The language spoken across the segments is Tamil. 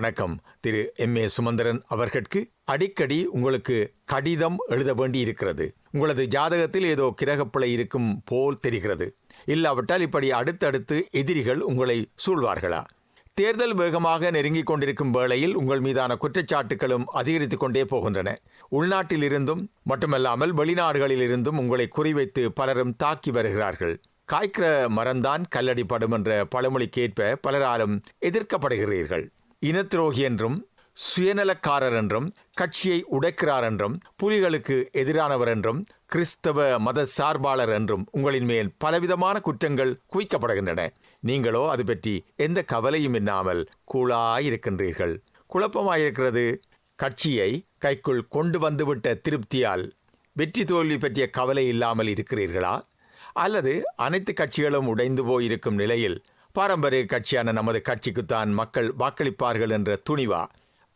வணக்கம். திரு எம். ஏ. சுமந்திரன் அவர்களுக்கு அடிக்கடி உங்களுக்கு கடிதம் எழுத வேண்டி இருக்கிறது உங்களது ஜாதகத்தில் ஏதோ கிரகப்பிழை இருக்கும் போல் தெரிகிறது. இல்லாவிட்டால் இப்படி அடுத்தடுத்து எதிரிகள் உங்களை சூழ்வார்களா? தேர்தல் வேகமாக நெருங்கிக் கொண்டிருக்கும் வேளையில் உங்கள் மீதான குற்றச்சாட்டுகளும் அதிகரித்துக் கொண்டே போகின்றன. உள்நாட்டிலிருந்தும் மட்டுமல்லாமல் வெளிநாடுகளில் இருந்தும் உங்களை குறிவைத்து பலரும் தாக்கி வருகிறார்கள். காய்க்கிற மரந்தான் கல்லடிப்படும் என்ற பழமொழிக்கேற்ப பலராலும் எதிர்க்கப்படுகிறீர்கள். இனத்துரோகி என்றும் சுயநலக்காரர் என்றும் கட்சியை உடைக்கிறார் என்றும் புலிகளுக்கு எதிரானவர் என்றும் கிறிஸ்தவ மத சார்பாளர் என்றும் உங்களின் மேல் பலவிதமான குற்றங்கள் குவிக்கப்படுகின்றன. நீங்களோ அது பற்றி எந்த கவலையும் இல்லாமல் கூழாயிருக்கின்றீர்கள். குழப்பமாயிருக்கிறது. கட்சியை கைக்குள் கொண்டு வந்துவிட்ட திருப்தியால் வெற்றி தோல்வி பற்றிய கவலை இல்லாமல் இருக்கிறீர்களா? அல்லது அனைத்து கட்சிகளும் உடைந்து போயிருக்கும் நிலையில் பாரம்பரிய கட்சியான நமது கட்சிக்குத்தான் மக்கள் வாக்களிப்பார்கள் என்ற துணிவா?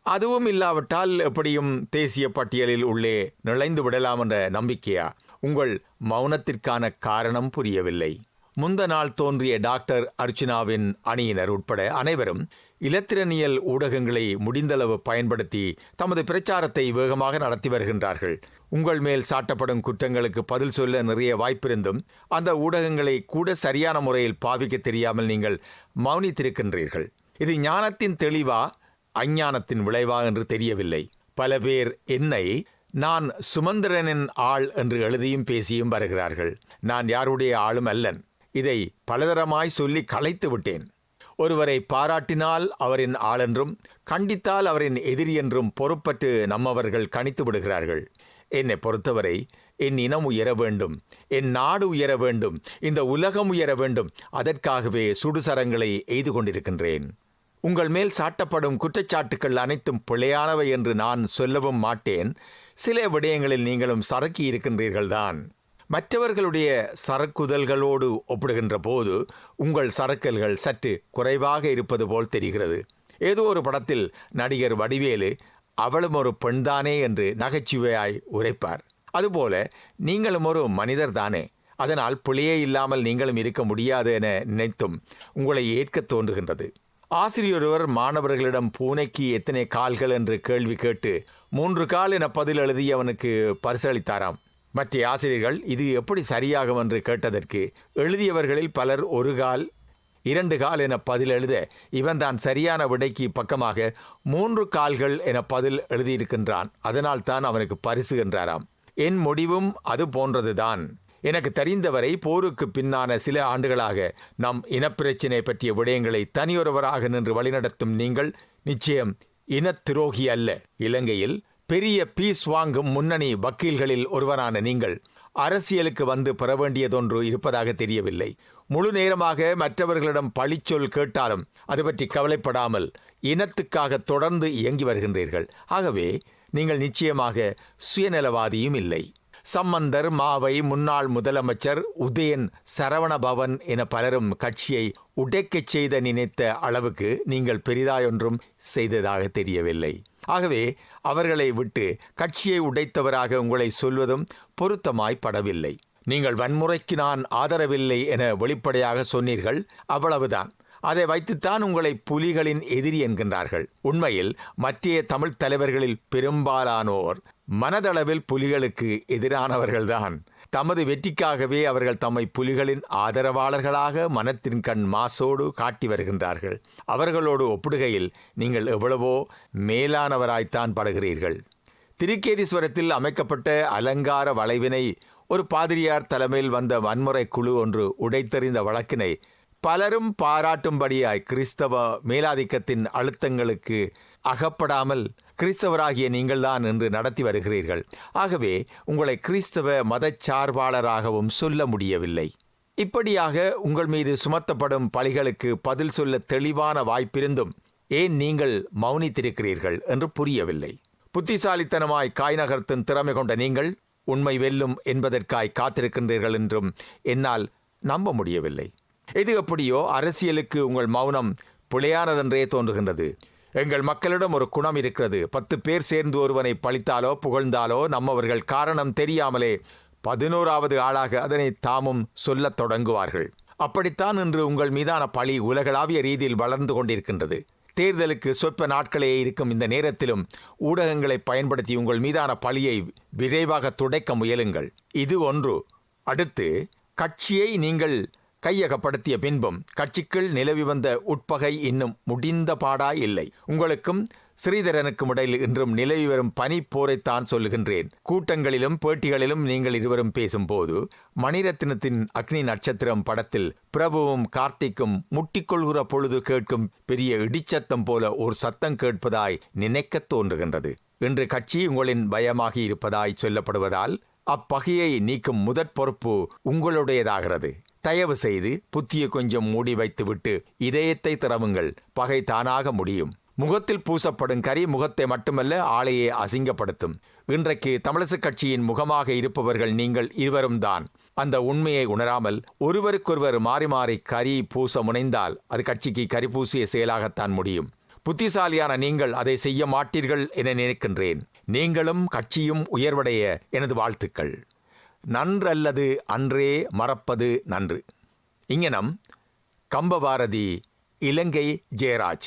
அதுவும் இல்லாவிட்டால் எப்படியும் தேசிய பட்டியலில் உள்ளே நுழைந்து விடலாம் என்ற நம்பிக்கையா? உங்கள் மௌனத்திற்கான காரணம் புரியவில்லை. முந்த நாள் தோன்றிய டாக்டர் அர்ச்சுனாவின் அணியினர் உட்பட அனைவரும் இலத்திரனியல் ஊடகங்களை முடிந்தளவு பயன்படுத்தி தமது பிரச்சாரத்தை வேகமாக நடத்தி வருகின்றார்கள். உங்கள் மேல் சாட்டப்படும் குற்றங்களுக்கு பதில் சொல்ல நிறைய வாய்ப்பிருந்தும் அந்த ஊடகங்களை கூட சரியான முறையில் பாவிக்க தெரியாமல் நீங்கள் மௌனித்திருக்கின்றீர்கள். இது ஞானத்தின் தெளிவா அஞ்ஞானத்தின் விளைவா என்று தெரியவில்லை. பல பேர் என்னை நான் சுமந்திரனின் ஆள் என்று எழுதியும் பேசியும் வருகிறார்கள். நான் யாருடைய ஆளும் அல்லன். இதை பலதரமாய் சொல்லி களைத்து விட்டேன். ஒருவரை பாராட்டினால் அவரின் ஆளென்றும் கண்டித்தால் அவரின் எதிரி என்றும் பொறுப்பற்று நம்மவர்கள் கணித்து விடுகிறார்கள் என்னை பொறுத்தவரை என் இனம் உயர வேண்டும் என் நாடு உயர வேண்டும் இந்த உலகம் உயர வேண்டும் அதற்காகவே சுடுசரங்களை எய்து கொண்டிருக்கின்றேன். உங்கள் மேல் சாட்டப்படும் குற்றச்சாட்டுக்கள் அனைத்தும் பிழையானவை என்று நான் சொல்லவும் மாட்டேன். சில விடயங்களில் நீங்களும் சரக்கி இருக்கின்றீர்கள்தான். மற்றவர்களுடைய சரக்குதல்களோடு ஒப்பிடுகின்ற போது உங்கள் சரக்கல்கள் சற்று குறைவாக இருப்பது போல் தெரிகிறது. ஏதோ ஒரு படத்தில் நடிகர் வடிவேலு அவளும் ஒரு பெண்தானே என்று நகைச்சுவையாய் உரைப்பார். அதுபோல நீங்களும் ஒரு மனிதர் தானே. அதனால் பிழையே இல்லாமல் நீங்களும் இருக்க முடியாது என நினைத்தும் உங்களை ஏற்கத் தோன்றுகின்றது. ஆசிரியரொருவர் மாணவர்களிடம் பூனைக்கு எத்தனை கால்கள்? என்று கேள்வி கேட்டு மூன்று கால் என பதில் எழுதி அவனுக்கு பரிசளித்தாராம். மற்ற ஆசிரியர்கள் இது எப்படி சரியாகும் என்று கேட்டதற்கு எழுதியவர்களில் பலர் ஒரு கால் இரண்டு கால் என பதில் எழுத இவன் தான் சரியான விடைக்கு பக்கமாக மூன்று கால்கள் என பதில் எழுதியிருக்கின்றான். அதனால் தான் அவனுக்கு பரிசு என்றாராம். என் முடிவும் அது போன்றதுதான். எனக்கு தெரிந்தவரை போருக்கு பின்னான சில ஆண்டுகளாக நம் இனப்பிரச்சினை பற்றிய விடயங்களை தனியொருவராக நின்று வழிநடத்தும் நீங்கள் நிச்சயம் இனத்துரோகி அல்ல. இலங்கையில் பெரிய பீஸ் வாங்கும் முன்னணி வக்கீல்களில் ஒருவரான நீங்கள் அரசியலுக்கு வந்து பெற வேண்டியதொன்று இருப்பதாக தெரியவில்லை. முழு நேரமாக மற்றவர்களிடம் பழிச்சொல் கேட்டாலும் அது பற்றி கவலைப்படாமல் இனத்துக்காக தொடர்ந்து இயங்கி வருகின்றீர்கள். ஆகவே நீங்கள் நிச்சயமாக சுயநலவாதியும் இல்லை. சம்பந்தர் மாவை முன்னாள் முதலமைச்சர் உதயன் சரவணபவன் என பலரும் கட்சியை உடைக்கச் செய்த நினைத்த அளவுக்கு நீங்கள் பெரிதாயொன்றும் செய்ததாக தெரியவில்லை. ஆகவே அவர்களை விட்டு கட்சியை உடைத்தவராக உங்களை சொல்வதும் பொருத்தமாய் படவில்லை நீங்கள் வன்முறைக்கு நான் ஆதரவில்லை என வெளிப்படையாக சொன்னீர்கள் அவ்வளவுதான். அதை வைத்துத்தான் உங்களை புலிகளின் எதிரி என்கின்றார்கள். உண்மையில் மற்ற தமிழ் தலைவர்களில் பெரும்பாலானோர் மனதளவில் புலிகளுக்கு எதிரானவர்கள்தான். தமது வெற்றிக்காகவே அவர்கள் தம்மை புலிகளின் ஆதரவாளர்களாக மனத்தின் கண் மாசோடு காட்டி வருகின்றார்கள். அவர்களோடு ஒப்பிடுகையில் நீங்கள் எவ்வளவோ மேலானவராய்த்தான் படுகிறீர்கள். திருக்கேதீஸ்வரத்தில் அமைக்கப்பட்ட அலங்கார வளைவினை ஒரு பாதிரியார் தலைமையில் வந்த வன்முறை குழு ஒன்று உடைத்தெறிந்த வழக்கினை பலரும் பாராட்டும்படியாய் கிறிஸ்தவ மேலாதிக்கத்தின் அழுத்தங்களுக்கு அகப்படாமல் கிறிஸ்தவராகிய நீங்கள்தான் என்று நடத்தி வருகிறீர்கள். ஆகவே உங்களை கிறிஸ்தவ மதச்சார்பாளராகவும் சொல்ல முடியவில்லை. இப்படியாக உங்கள் மீது சுமத்தப்படும் பழிகளுக்கு பதில் சொல்ல தெளிவான வாய்ப்பிருந்தும் ஏன் நீங்கள் மௌனித்திருக்கிறீர்கள் என்று புரியவில்லை. புத்திசாலித்தனமாய் காய் நகர்த்தும் திறமை கொண்ட நீங்கள் உண்மை வெல்லும் என்பதற்காய் காத்திருக்கின்றீர்கள் என்றும் என்னால் நம்ப முடியவில்லை. எது எப்படியோ அரசியலுக்கு உங்கள் மௌனம் பிழையானதென்றே தோன்றுகின்றது. எங்கள் மக்களிடம் ஒரு குணம் இருக்கிறது. பத்து பேர் சேர்ந்து ஒருவனை பழித்தாலோ புகழ்ந்தாலோ நம்மவர்கள் காரணம் தெரியாமலே பதினோராவது ஆளாக அதனை தாமும் சொல்லத் தொடங்குவார்கள். அப்படித்தான் இன்று உங்கள் மீதான பழி உலகளாவிய ரீதியில் வளர்ந்து கொண்டிருக்கின்றது. தேர்தலுக்கு சொற்ப நாட்களே இருக்கும் இந்த நேரத்திலும் ஊடகங்களை பயன்படுத்தி உங்கள் மீதான பழியை விரைவாக துடைக்க முயலுங்கள். இது ஒன்று. அடுத்து கட்சியை நீங்கள் கையகப்படுத்திய பின்பும் கட்சிக்குள் நிலவி வந்த உட்பகை இன்னும் முடிந்த பாடா இல்லை. உங்களுக்கும் ஸ்ரீதரனுக்கும் இடையில் இன்றும் நிலவி வரும் பனிப்போரைத்தான் சொல்லுகின்றேன். கூட்டங்களிலும் பேட்டிகளிலும் நீங்கள் இருவரும் பேசும்போது மணிரத்னத்தின் அக்னி நட்சத்திரம் படத்தில் பிரபுவும் கார்த்திக்கும் முட்டிக்கொள்கிற பொழுது கேட்கும் பெரிய இடிச்சத்தம் போல ஒரு சத்தம் கேட்பதாய் நினைக்கத் தோன்றுகின்றது. இன்று கட்சி உங்களின் பயமாகி இருப்பதாய் சொல்லப்படுவதால் அப்பகையை நீக்கும் முதற் பொறுப்பு உங்களுடையதாகிறது. தயவு செய்து புத்தியை கொஞ்சம் மூடி வைத்துவிட்டு இதயத்தை திறவுங்கள். பகை தானாக முடியும். முகத்தில் பூசப்படும் கரி முகத்தை மட்டுமல்ல ஆளையே அசிங்கப்படுத்தும். இன்றைக்கு தமிழசுக் கட்சியின் முகமாக இருப்பவர்கள் நீங்கள் இருவரும் தான். அந்த உண்மையை உணராமல் ஒருவருக்கொருவர் மாறி மாறி கரி பூச முனைந்தால் அது கட்சிக்கு கரி பூசிய செயலாகத்தான் முடியும். புத்திசாலியான நீங்கள் அதை செய்ய மாட்டீர்கள் என நினைக்கின்றேன். நீங்களும் கட்சியும் உயர்வடைய எனது வாழ்த்துக்கள். நன்றல்லது அன்றே மறப்பது நன்று. இங்கனம் கம்பபாரதி இலங்கை ஜெயராஜ்.